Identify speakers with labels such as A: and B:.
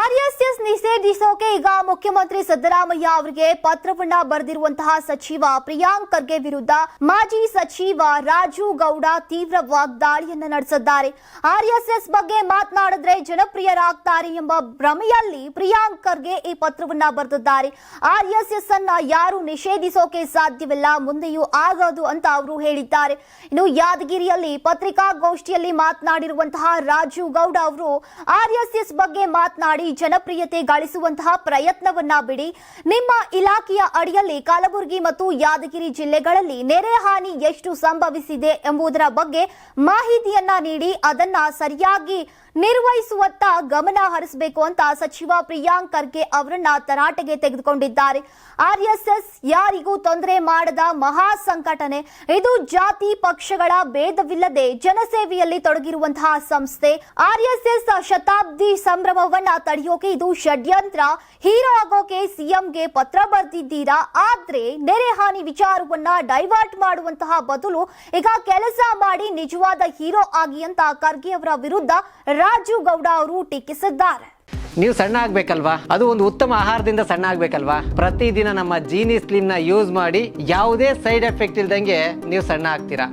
A: RSS ನಿಷೇಧಿಸೋಕೆ ಈಗ ಮುಖ್ಯಮಂತ್ರಿ ಸಿದ್ದರಾಮಯ್ಯ ಅವರಿಗೆ ಪತ್ರವನ್ನ ಬರೆದಿರುವಂತಹ ಸಚಿವ ಪ್ರಿಯಾಂಕ್ ಖರ್ಗೆ ವಿರುದ್ಧ ಮಾಜಿ ಸಚಿವ ರಾಜು ಗೌಡ ತೀವ್ರ ವಾಗ್ದಾಳಿಯನ್ನ ನಡೆಸಿದ್ದಾರೆ. ಆರ್ಎಸ್ಎಸ್ ಬಗ್ಗೆ ಮಾತನಾಡಿದ್ರೆ ಜನಪ್ರಿಯರಾಗ್ತಾರೆ ಎಂಬ ಭ್ರಮೆಯಲ್ಲಿ ಪ್ರಿಯಾಂಕ್ ಖರ್ಗೆ ಈ ಪತ್ರವನ್ನ ಬರೆದಿದ್ದಾರೆ. ಆರ್ಎಸ್ಎಸ್ ಅನ್ನ ಯಾರು ನಿಷೇಧಿಸೋಕೆ ಸಾಧ್ಯವಿಲ್ಲ, ಮುಂದೆಯೂ ಆಗೋದು ಅಂತ ಅವರು ಹೇಳಿದ್ದಾರೆ. ಇನ್ನು ಯಾದಗಿರಿಯಲ್ಲಿ ಪತ್ರಿಕಾಗೋಷ್ಠಿಯಲ್ಲಿ ಮಾತನಾಡಿರುವಂತಹ ರಾಜು ಗೌಡ ಅವರು ಆರ್ಎಸ್ಎಸ್ ಬಗ್ಗೆ ಮಾತನಾಡಿ ಜನಪ್ರಿಯತೆ ಗಳಿಸುವಂತಹ ಪ್ರಯತ್ನವನ್ನ ಬಿಡಿ. ನಿಮ್ಮ ಇಲಾಖೆಯ ಅಡಿಯಲ್ಲಿ ಕಲಬುರಗಿ ಮತ್ತು ಯಾದಗಿರಿ ಜಿಲ್ಲೆಗಳಲ್ಲಿ ನೆರೆ ಹಾನಿ ಎಷ್ಟು ಸಂಭವಿಸಿದೆ ಎಂಬುದರ ಬಗ್ಗೆ ಮಾಹಿತಿಯನ್ನ ನೀಡಿ, ಅದನ್ನ ಸರಿಯಾಗಿ ನಿರ್ವಹಿಸುವತ್ತ ಗಮನ ಹರಿಸಬೇಕು ಅಂತ ಸಚಿವ ಪ್ರಿಯಾಂಕ್ ಖರ್ಗೆ ಅವರನ್ನ ತರಾಟೆಗೆ ತೆಗೆದುಕೊಂಡಿದ್ದಾರೆ. ಆರ್ಎಸ್ಎಸ್ ಯಾರಿಗೂ ತೊಂದರೆ ಮಾಡದ ಮಹಾ ಸಂಘಟನೆ ಇದು ಜಾತಿ ಪಕ್ಷಗಳ ಭೇದವಿಲ್ಲದೆ ಜನಸೇವೆಯಲ್ಲಿ ತೊಡಗಿರುವಂತಹ ಸಂಸ್ಥೆ. ಆರ್ಎಸ್ಎಸ್ ಶತಾಬ್ದಿ ಸಂಭ್ರಮವನ್ನ ತಡೆಯೋಕೆ ಇದು ಷಡ್ಯಂತ್ರ. ಹೀರೋ ಆಗೋಕೆ ಸಿಎಂಗೆ ಪತ್ರ ಬರೆದಿದ್ದೀರಾ? ಆದ್ರೆ ನೆರೆ ಹಾನಿ ವಿಚಾರವನ್ನ ಡೈವರ್ಟ್ ಮಾಡುವಂತಹ ಬದಲು ಈಗ ಕೆಲಸ ಮಾಡಿ ನಿಜವಾದ ಹೀರೋ ಆಗಿ ಅಂತ ಖರ್ಗೆ ಅವರ ವಿರುದ್ಧ ರಾಜು ಗೌಡ ಅವರು ಟೀಕಿಸಿದ್ದಾರೆ.
B: ನೀವು ಸಣ್ಣ ಆಗ್ಬೇಕಲ್ವಾ? ಅದು ಒಂದು ಉತ್ತಮ ಆಹಾರದಿಂದ ಸಣ್ಣ ಆಗ್ಬೇಕಲ್ವಾ? ಪ್ರತಿದಿನ ನಮ್ಮ ಜೀನಿ ಸ್ಲಿಮ್ನ ಯೂಸ್ ಮಾಡಿ ಯಾವುದೇ ಸೈಡ್ ಎಫೆಕ್ಟ್ ಇಲ್ದಂಗೆ ನೀವು ಸಣ್ಣ ಆಗ್ತೀರಾ?